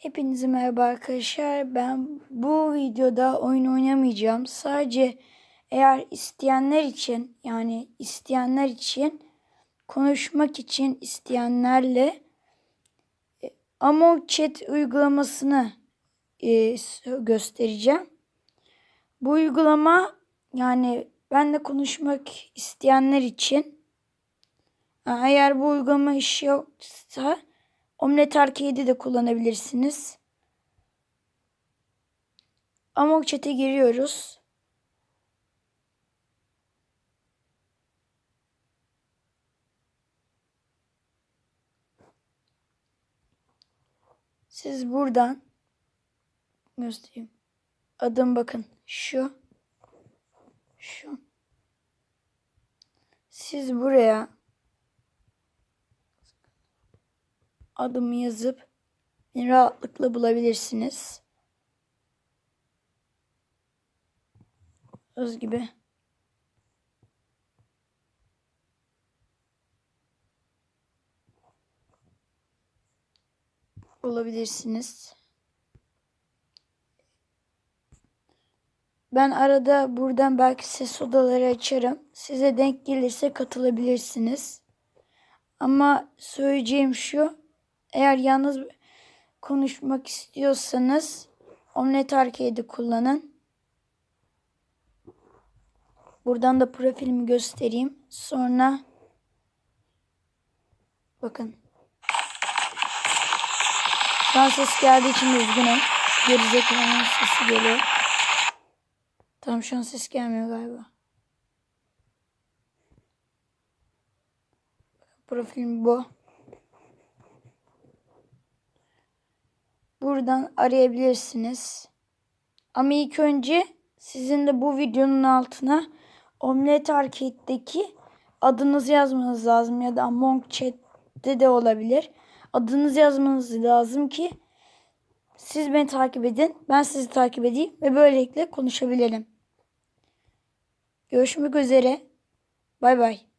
Hepinize merhaba arkadaşlar. Ben bu videoda oyun oynamayacağım. Sadece eğer isteyenler için yani isteyenler için konuşmak için isteyenlerle e, Among Chat uygulamasını e, göstereceğim. Bu uygulama yani benle konuşmak isteyenler için Eğer bu uygulama işi yoksa Omlet Arcade'i de kullanabilirsiniz. Among Chat'e giriyoruz. Siz buradan göstereyim. Adım bakın şu. Şu. Siz buraya adımı yazıp beni rahatlıkla bulabilirsiniz. Öz gibi. Bulabilirsiniz. Ben arada buradan belki ses odaları açarım. Size denk gelirse katılabilirsiniz. Ama söyleyeceğim şu. Eğer yalnız konuşmak istiyorsanız Omnet Arcade'i kullanın. Buradan da profilimi göstereyim. Sonra bakın. Ses geldiği için üzgünüm. Gerizekalının sesi geliyor. Tamam şu an ses gelmiyor galiba. Profilim bu. Buradan arayabilirsiniz. Ama ilk önce sizin de bu videonun altına Omlet Arcade'deki adınızı yazmanız lazım ya da Among Chat'te de olabilir. Adınızı yazmanız lazım ki siz beni takip edin. Ben sizi takip edeyim ve böylelikle konuşabilirim. Görüşmek üzere. Bay bay.